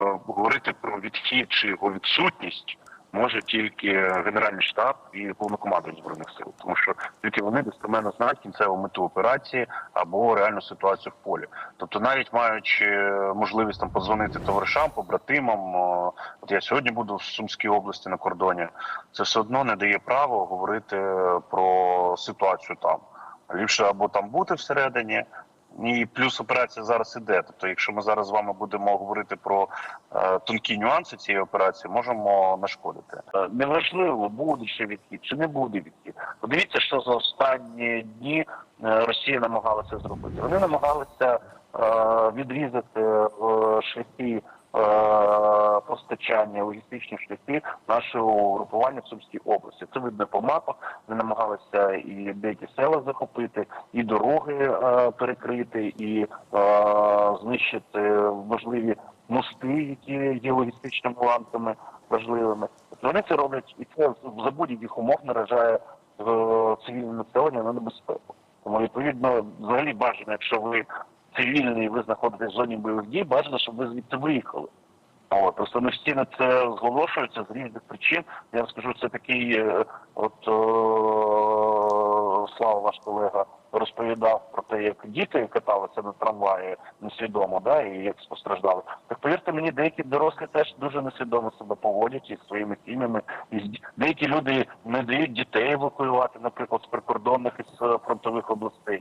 говорити про відхід чи його відсутність може тільки Генеральний штаб і головнокомандування збройних сил, тому що тільки вони достеменно знають кінцеву мету операції або реальну ситуацію в полі. Тобто, навіть маючи можливість там подзвонити товаришам, побратимам, от я сьогодні буду в Сумській області на кордоні, це все одно не дає права говорити про ситуацію там. Ліпше або там бути всередині. І плюс операція зараз іде. Тобто, якщо ми зараз з вами будемо говорити про е, тонкі нюанси цієї операції, можемо нашкодити. Е, неважливо, буде ще відхід чи не буде відхід. Подивіться, що за останні дні е, Росія намагалася зробити. Вони намагалися е, відрізати е, шляхи постачання логістичні шляхи нашого групування в Сумській області. Це видно по мапах. Вони намагалися і деякі села захопити, і дороги е, перекрити, і е, знищити можливі мости, які є логістичними ланками важливими. Вони це роблять, і це за будь-яких умов наражає е, цивільне населення на небезпеку. Тому відповідно, взагалі бажано, якщо ви цивільний, ви знаходитесь в зоні бойових дій, бажано, щоб ви звідти виїхали. От, просто на це зголошуються з різних причин. Я вам скажу, це такий, е, от е, Слава, ваш колега, розповідав про те, як діти каталися на трамваї несвідомо, да, і як постраждали. Так повірте мені, деякі дорослі теж дуже несвідомо себе поводять із своїми сім'ями. Деякі люди не дають дітей евакуювати, наприклад, з прикордонних із е, фронтових областей.